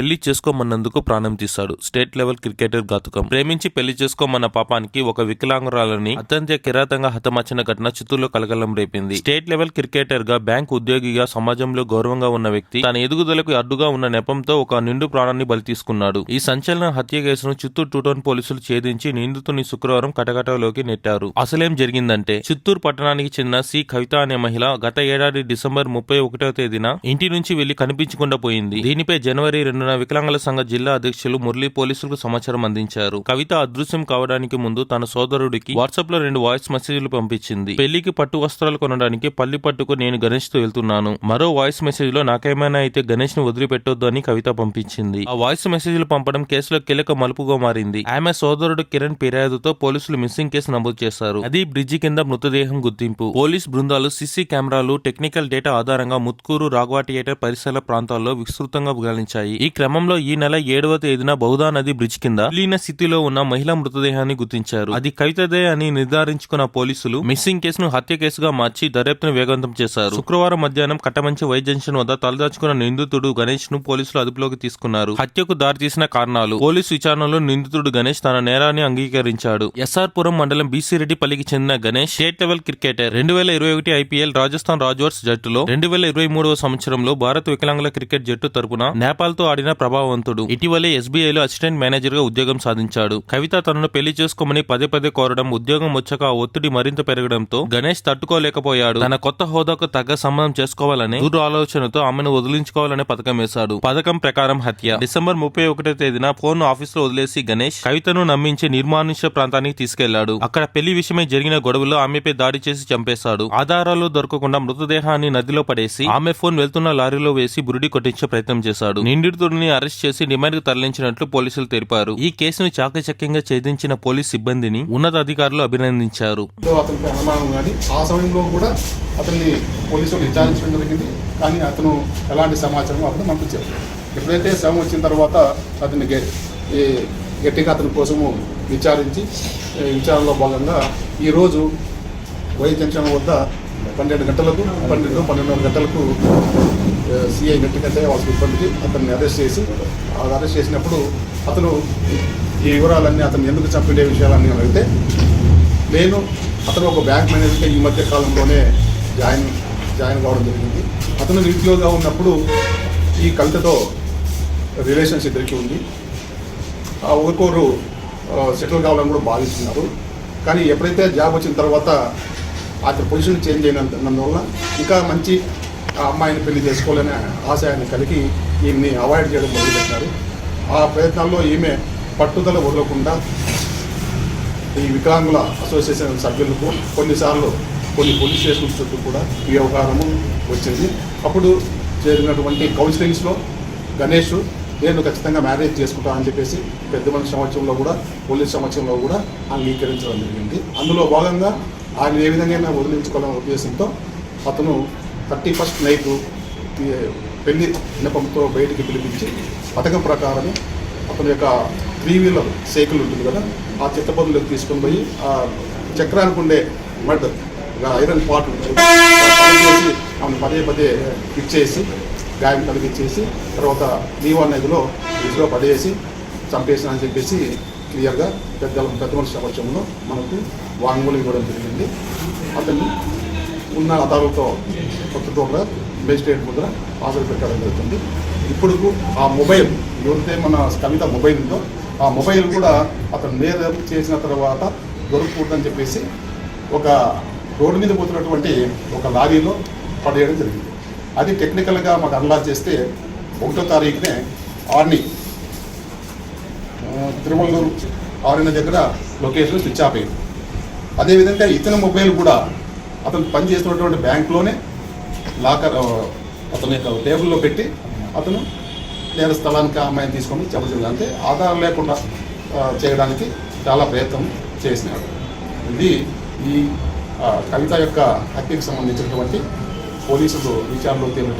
పెళ్ళి చేసుకోమన్నందుకు ప్రాణం తీశాడు. స్టేట్ లెవెల్ క్రికెటర్ ఘాతుకం. ప్రేమించి పెళ్ళి చేసుకోమన్న పాపానికి ఒక వికలాంగురాలని అత్యంత కిరాతంగా హతమార్చిన ఘటన చిత్తూరులో కలకలం రేపింది. స్టేట్ లెవెల్ క్రికెటర్గా బ్యాంక్ ఉద్యోగిగా సమాజంలో గౌరవంగా ఉన్న వ్యక్తి తన ఎదుగుదలకు అడ్డుగా ఉన్న నెపంతో ఒక నిండు ప్రాణాన్ని బలి తీసుకున్నాడు. ఈ సంచలన హత్య కేసును చిత్తూరు టూ టౌన్ పోలీసులు ఛేదించి నిందితుని శుక్రవారం కటకటలోకి నెట్టారు. అసలేం జరిగిందంటే చిత్తూరు పట్టణానికి చెందిన సి. కవిత అనే మహిళ గత ఏడాది డిసెంబర్ ముప్పై ఒకటో తేదీన ఇంటి నుంచి వెళ్ళి కనిపించకుండా పోయింది. దీనిపై జనవరి రెండున వికలాంగుల సంఘ జిల్లా అధ్యక్షులు మురళి పోలీసులకు సమాచారం అందించారు. కవిత అదృశ్యం కావడానికి ముందు తన సోదరుడికి వాట్సాప్లో రెండు వాయిస్ మెసేజ్లు పంపించింది. పెళ్ళికి పట్టు వస్త్రాలు కొనడానికి పల్లి పట్టుకు నేను గణేష్తో వెళ్తున్నాను. మరో వాయిస్ మెసేజ్లో నాకేమైనా అయితే గణేష్ను వదిలిపెట్టొద్దు అని కవిత పంపించింది. ఆ వాయిస్ మెసేజ్లు పంపడం కేసులో కీలక మలుపుగా మారింది. ఆమె సోదరుడు కిరణ్ ఫిర్యాదుతో పోలీసులు మిస్సింగ్ కేసు నమోదు చేశారు. అది బ్రిడ్జి కింద మృతదేహం గుర్తింపు. పోలీస్ బృందాలు సీసీ కెమెరాలు టెక్నికల్ డేటా ఆధారంగా ముత్కూరు రాఘవా థియేటర్ పరిసర ప్రాంతాల్లో విస్తృతంగా గాలించాయి ఈ క్రమంలో ఈ నెల ఏడవ తేదీన బహుదా నది బ్రిడ్జ్ కింద లీన స్థితిలో ఉన్న మహిళ మృతదేహాన్ని గుర్తించారు. అది కవితదే అని నిర్ధారించుకున్న పోలీసులు మిస్సింగ్ కేసును హత్య కేసుగా మార్చి దర్యాప్తును వేగవంతం చేశారు. శుక్రవారం మధ్యాహ్నం కట్టమంచి వై జంక్షన్ వద్ద తలదాచుకున్న నిందితుడు గణేష్ను పోలీసులు అదుపులోకి తీసుకున్నారు. హత్యకు దారితీసిన కారణాలు పోలీసు విచారణలో నిందితుడు గణేష్ తన నేరాన్ని అంగీకరించాడు. ఎస్ఆర్ పురం మండలం బీసీ రెడ్డిపల్లికి చెందిన గణేష్ స్టేట్ లెవెల్ క్రికెటర్. రెండు వేల ఇరవై ఒకటి ఐపీఎల్ రాజస్థాన్ రాజవర్స్ జట్టులో రెండు వేల ఇరవై మూడవ సంవత్సరంలో భారత్ వికలాంగుల క్రికెట్ జట్టు తరపున నేపాల్తో ఆడిన ప్రభావవంతుడు. ఇటీవలే ఎస్బీఐలో అసిస్టెంట్ మేనేజర్గా ఉద్యోగం సాధించాడు. కవిత తనను పెళ్ళి చేసుకోమని పదే పదే కోరడం ఉద్యోగం వచ్చాక ఆ ఒత్తిడి మరింత పెరగడంతో గణేష్ తట్టుకోలేకపోయాడు. తన కొత్త హోదాకు తగ్గ సంబంధం చేసుకోవాలని దూర ఆలోచనతో ఆమెను వదిలించుకోవాలనే పథకం వేశాడు. పథకం ప్రకారం హత్య. డిసెంబర్ ముప్పై ఒకటో తేదీన ఫోన్ ఆఫీస్లో వదిలేసి గణేష్ కవితను నమ్మించి నిర్మానుష్య ప్రాంతానికి తీసుకెళ్ళాడు. అక్కడ పెళ్ళి విషయమై జరిగిన గొడవలో ఆమెపై దాడి చేసి చంపేశాడు. ఆధారాలు దొరకకుండా మృతదేహాన్ని నదిలో పడేసి ఆమె ఫోన్ వెళ్తున్న లారీలో వేసి బురిడి కొట్టించే ప్రయత్నం చేశాడు. నిందితుడిని అరెస్ట్ చేసి రిమాండ్కు తరలించినట్లు పోలీసులు తెలిపారు. ఈ కేసును చాకచక్యంగా ఛేదించిన పోలీస్ సిబ్బందిని ఉన్నతాధికారులు అభినందించారు. కానీ ఆ సమయంలో కూడా అతన్ని పోలీసులు విచారించడం జరిగింది. కానీ అతను ఎలాంటి సమాచారం అప్పుడు మనకు చెప్పారు ఎప్పుడైతే శవం వచ్చిన తర్వాత అతన్ని గట్టిగా అతని కోసము విచారించి విచారణలో భాగంగా ఈరోజు వై జంక్షన్ వద్ద పన్నెండు గంటలకు పన్నెండు పన్నెండున్నర గంటలకు సిఐ గట్టికంటే వాళ్ళ సిబ్బందికి అతన్ని అరెస్ట్ చేసి ఆ అరెస్ట్ చేసినప్పుడు అతను ఈ వివరాలన్నీ అతను ఎందుకు చంపిడే విషయాలన్నీ అడిగితే నేను అతను ఒక బ్యాంక్ మేనేజర్గా ఈ మధ్య కాలంలోనే జాయిన్ జాయిన్ కావడం జరిగింది. అతను నిరుద్యోగిగా ఉన్నప్పుడు ఈ కవితతో రిలేషన్స్ ఇద్దరికి ఉంది. ఆ ఒకరికొకరు సెటిల్ కావాలని కూడా భావిస్తున్నారు. కానీ ఎప్పుడైతే జాబ్ వచ్చిన తర్వాత అతని పొజిషన్ చేంజ్ అయినందువల్ల ఇంకా మంచి ఆ అమ్మాయిని పెళ్ళి చేసుకోవాలనే ఆశయాన్ని కలిగి ఈయన్ని అవాయిడ్ చేయడం మొదలుపెట్టారు. ఆ ప్రయత్నాల్లో ఈమె పట్టుదల వదలకుండా ఈ వికలాంగుల అసోసియేషన్ సభ్యులకు కొన్నిసార్లు కొన్ని పోలీస్ స్టేషన్ చుట్టూ కూడా ఈ వ్యవహారము వచ్చింది. అప్పుడు జరిగినటువంటి కౌన్సిలింగ్స్లో గణేష్ నేను ఖచ్చితంగా మ్యారేజ్ చేసుకుంటానని చెప్పేసి పెద్ద మనిషి సంవత్సరంలో కూడా పోలీస్ సంవత్సరంలో కూడా అంగీకరించడం జరిగింది. అందులో భాగంగా ఆయన ఏ విధంగా వదిలించుకోవాలనే ఉద్దేశంతో అతను థర్టీ ఫస్ట్ నైట్ పెళ్ళి వినపంతో బయటికి పిలిపించి పథకం ప్రకారం అతని యొక్క త్రీ వీలర్ సైకిల్ ఉంటుంది కదా ఆ చిత్తపదులకు తీసుకొని పోయి ఆ చక్రానికి ఉండే మడ్ ఐరన్ పార్ట్ ఉంటుంది చేసి ఆమెను పదే పదే ఇచ్చేసి గాయం కలిగించేసి తర్వాత నీవా నదిలో ఇసులో పడేసి చంపేసిన అని చెప్పేసి క్లియర్గా పెద్ద పెద్ద మనుషుల సమక్షంలో మనకు వాంగ్మూలం ఇవ్వడం జరిగింది. అతన్ని ఉన్న అదాలతో కూడా మేజిస్ట్రేట్ ముద్ర హాజరు పెట్టడం జరుగుతుంది. ఇప్పుడు ఆ మొబైల్ ఎవరితే మన కవిత మొబైల్ ఉందో ఆ మొబైల్ కూడా అతను నేర చేసిన తర్వాత దొరకకూడదని చెప్పేసి ఒక రోడ్డు మీద పోతున్నటువంటి ఒక లారీలో పడేయడం జరిగింది. అది టెక్నికల్గా మాకు అనలాజ్ చేస్తే ఒకటో తారీఖునే ఆర్ని తిరుమలూరు ఆర్ని దగ్గర లొకేషన్ స్విచ్ ఆఫ్ అయింది. అదేవిధంగా ఇతని మొబైల్ కూడా అతను పనిచేస్తున్నటువంటి బ్యాంక్లోనే లాకర్ అతని యొక్క టేబుల్లో పెట్టి అతను నేర స్థలానికి అమ్మాయిని తీసుకొని చెప్పడం అంటే ఆధారం లేకుండా చేయడానికి చాలా ప్రయత్నం చేసినాడు. ఇది ఈ కవిత యొక్క హత్యకు సంబంధించినటువంటి పోలీసులు విచారణలో తేలిన